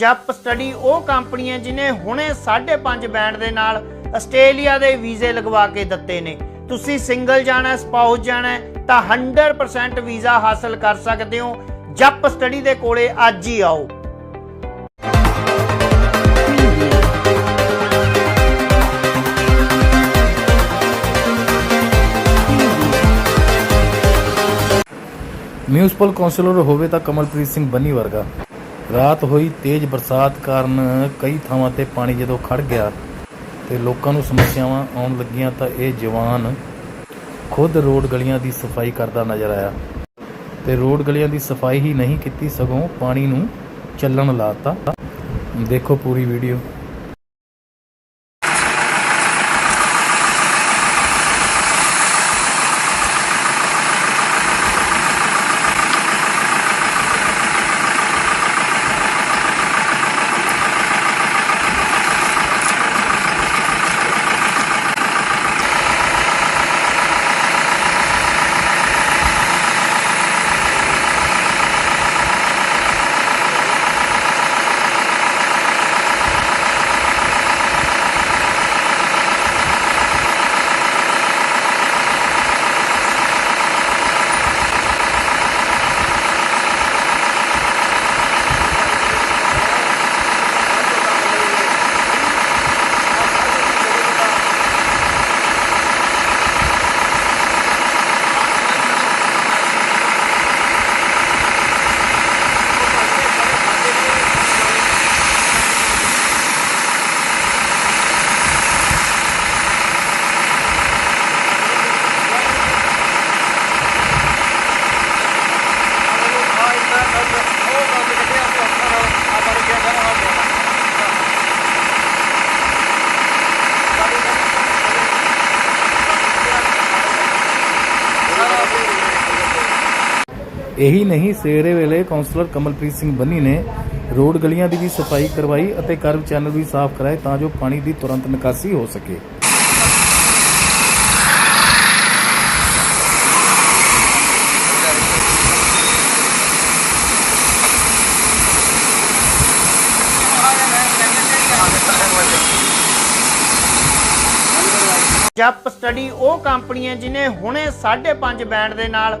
ਜਪ ਸਟੱਡੀ ਉਹ ਕੰਪਨੀ ਹੈ ਜਿਨੇ ਹੁਣੇ 5.5 ਬੈਂਡ ਦੇ ਨਾਲ ਆਸਟ੍ਰੇਲੀਆ ਦੇ ਵੀਜ਼ੇ ਲਗਵਾ ਕੇ ਦਿੱਤੇ ਨੇ। ਤੁਸੀਂ ਸਿੰਗਲ ਜਾਣਾ, ਸਪਾਊਸ ਜਾਣਾ, ਤਾਂ 100% ਵੀਜ਼ਾ ਹਾਸਲ ਕਰ ਸਕਦੇ ਹੋ। ਜਪ ਸਟੱਡੀ ਦੇ ਕੋਲੇ ਅੱਜ ਹੀ ਆਓ। ਮਿਊਨਿਸਪਲ ਕੌਂਸਲਰ ਹੋਵੇ ਤਾਂ ਕਮਲਪ੍ਰੀਤ ਸਿੰਘ ਬੰਨੀ ਵਰਗਾ। ਰਾਤ ਹੋਈ ਤੇਜ਼ ਬਰਸਾਤ ਕਾਰਨ ਕਈ ਥਾਵਾਂ ਤੇ ਪਾਣੀ ਜਦੋਂ ਖੜ ਗਿਆ ਤੇ ਲੋਕਾਂ ਨੂੰ ਸਮੱਸਿਆਵਾਂ ਆਉਣ ਲੱਗੀਆਂ ਤਾਂ ਇਹ ਜਵਾਨ ਖੁਦ ਰੋਡ ਗਲੀਆਂ ਦੀ ਸਫ਼ਾਈ ਕਰਦਾ ਨਜ਼ਰ ਆਇਆ। ਤੇ ਰੋਡ ਗਲੀਆਂ ਦੀ ਸਫ਼ਾਈ ਹੀ ਨਹੀਂ ਕੀਤੀ, ਸਗੋਂ ਪਾਣੀ ਨੂੰ ਚੱਲਣ ਲਾਤਾ। ਦੇਖੋ ਪੂਰੀ ਵੀਡੀਓ। ਇਹੀ ਨਹੀਂ, ਸਵੇਰੇ ਵੇਲੇ ਕਾਉਂਸਲਰ ਕਮਲਪ੍ਰੀਤ ਸਿੰਘ ਬੰਨੀ ਨੇ ਰੋਡ ਗਲੀਆਂ ਦੀ ਵੀ ਸਫ਼ਾਈ ਕਰਵਾਈ ਅਤੇ ਕਰਵ ਚੈਨਲ ਵੀ ਸਾਫ਼ ਕਰਾਏ ਤਾਂ ਜੋ ਪਾਣੀ ਦੀ ਤੁਰੰਤ ਨਿਕਾਸੀ ਹੋ ਸਕੇ। ਜਪ ਸਟੱਡੀ ਉਹ ਕੰਪਨੀ ਹੈ ਜਿਨੇ ਹੁਣੇ 5.5 ਬੈਂਡ ਦੇ ਨਾਲ